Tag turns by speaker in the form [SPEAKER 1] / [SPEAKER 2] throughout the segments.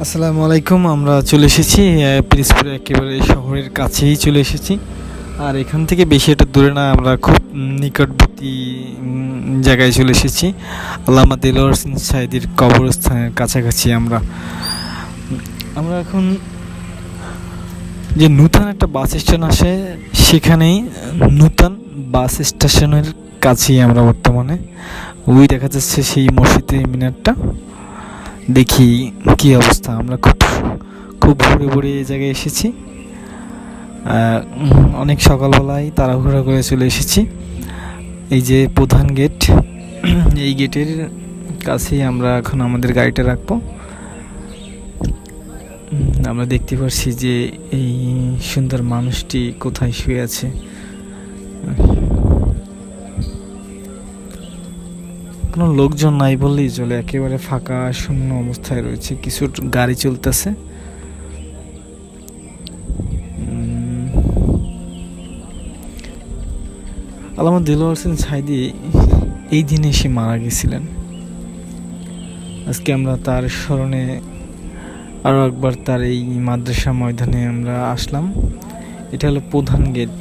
[SPEAKER 1] আসসালামু আলাইকুম আমরা চলে এসেছি আহ, পিরিজপুরে একেবারে শহরের কাছেই চলে এসেছি। আর এখান থেকে বেশি একটা দূরে না আমরা খুব নিকটবর্তী জায়গায় চলে এসেছি। আল্লামা দিলওয়ার সিং সাইদির কবরস্থানের কাছাকাছি আমরা। আমরা এখন যে নূতন একটা বাস স্ট্যান্ড আসে সেখানেই নূতন বাস স্টেশনের কাছেই আমরা বর্তমানে। ওই দেখা যাচ্ছে সেই মসজিদের মিনারটা। দেখি কি অবস্থা। আমরা খুব খুব ভোরে ভোরে এই জায়গায় এসেছি। অনেক সকালবেলায় তাড়াহুড়া করে চলে এসেছি। এই যে প্রধান গেট, এই গেটের কাছেই আমরা এখন আমাদের গাড়িটা রাখব। আমরা দেখতে পাচ্ছি যে এই সুন্দর মানুষটি কোথায় শুয়ে আছে। কোনো লোকজন নাই বললেই চলে। একেবারে ফাঁকা, শূন্য অবস্থায় রয়েছে। কিছু গাড়ি চলতেছে। আলামা দিলওয়ার হোসেন সাইদি এই দিনে সে মারা গেছিলেন। আজকে আমরা তার স্মরণে আরও একবার তার এই মাদ্রাসা ময়দানে আমরা আসলাম। এটা হলো প্রধান গেট।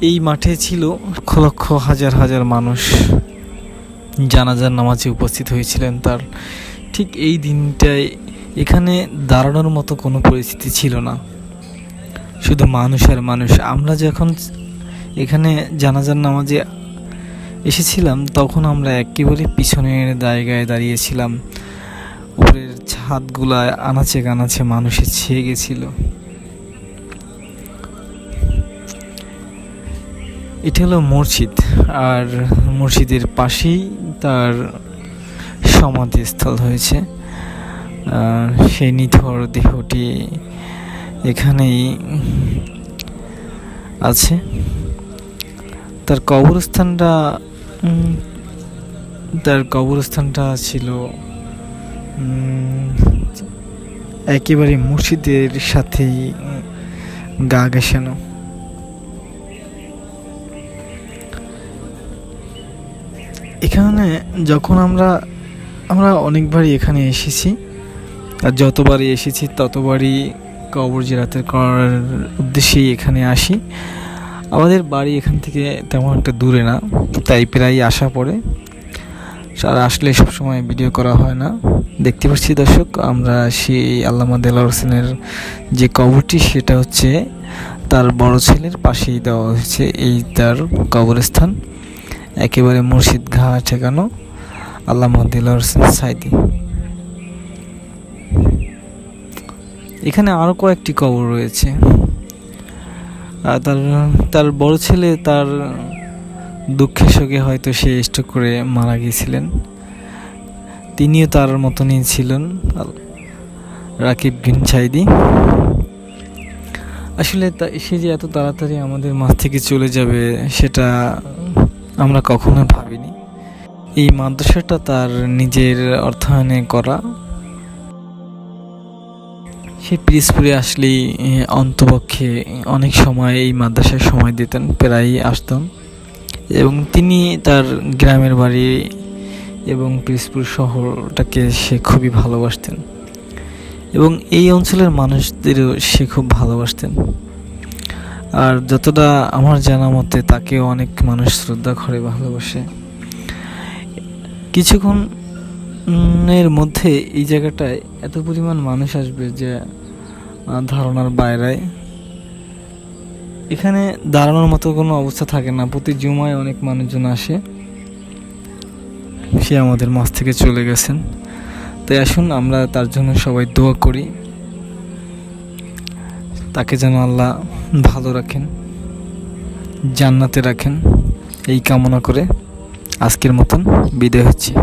[SPEAKER 1] এই মাঠে ছিল লক্ষ লক্ষ হাজার হাজার মানুষ। জানাজার নামাজে উপস্থিত হয়েছিলেন তার। ঠিক এই দিনটায় এখানে দাঁড়ানোর মতো কোনো পরিস্থিতি ছিল না। শুধু মানুষ আর মানুষ। আমরা যখন এখানে জানাজার নামাজে এসেছিলাম, তখন আমরা একেবারে পিছনের জায়গায় দাঁড়িয়েছিলাম। উপরের ছাদগুলা আনাচে কানাচে মানুষে ছেয়ে গেছিল। এটা হলো মসজিদ, আর মসজিদের পাশেই তার সমাধিস্থল হয়েছে। সেই নিথর দেহটি এখানেই আছে। তার কবরস্থানটা তার কবরস্থানটা ছিল একেবারে মসজিদের সাথেই গা ঘেঁষানো। এখানে যখন আমরা আমরা অনেকবারই এখানে এসেছি। আর যতবারই এসেছি, ততবারই কবর জিরাতের করার উদ্দেশ্যেই এখানে আসি। আমাদের বাড়ি এখান থেকে তেমন একটা দূরে না, তাই প্রায় আসা পড়ে। আর আসলে সবসময় ভিডিও করা হয় না। দেখতে পাচ্ছি দর্শক, আমরা সেই আল্লামা দেলার হোসেনের যে কবরটি, সেটা হচ্ছে তার বড় ছেলের পাশেই দেওয়া হয়েছে। এই তার কবরস্থান। একেবারে মুর্শিদ ঘা ঠেকানো দিলার হোসেন সাইদি। এখানে আরও কয়েকটি কবর রয়েছে। তার তার বড় ছেলে তার দুঃখের শোকে হয়তো সে স্ট্রোক করে মারা গিয়েছিলেন। তিনিও তার মতনই ছিলেন রাকিব বিন সাইদি। আসলে সে যে এত তাড়াতাড়ি আমাদের মাঝ থেকে চলে যাবে, সেটা আমরা কখনো ভাবিনি। এই মাদ্রাসাটা তার নিজের অর্থায়নে করা। সে পিরিজপুরে আসলেই অন্তপক্ষে অনেক সময় এই মাদ্রাসায় সময় দিতেন, প্রায়ই আসতাম। এবং তিনি তার গ্রামের বাড়ি এবং পিরিজপুর শহরটাকে সে খুবই ভালোবাসতেন। এবং এই অঞ্চলের মানুষদেরও সে খুব ভালোবাসতেন। আর যতটা আমার জানা মতে তাকেও অনেক মানুষ শ্রদ্ধা করে ভালোবাসে। কিছুক্ষণ উম, এর মধ্যে এই জায়গাটায় এত পরিমাণ মানুষ আসবে যে ধারণার বাইরে। এখানে দাঁড়ানোর মতো কোনো অবস্থা থাকে না। প্রতি জুমায় অনেক মানুষজন আসে। সে আমাদের মাছ থেকে চলে গেছেন। তাই আসুন আমরা তার জন্য সবাই দোয়া করি। তাকে যেন আল্লাহ ভালো রাখেন জান্নাতে রাখেন। এই কামনা করে আজকের মতন বিদায় হচ্ছে।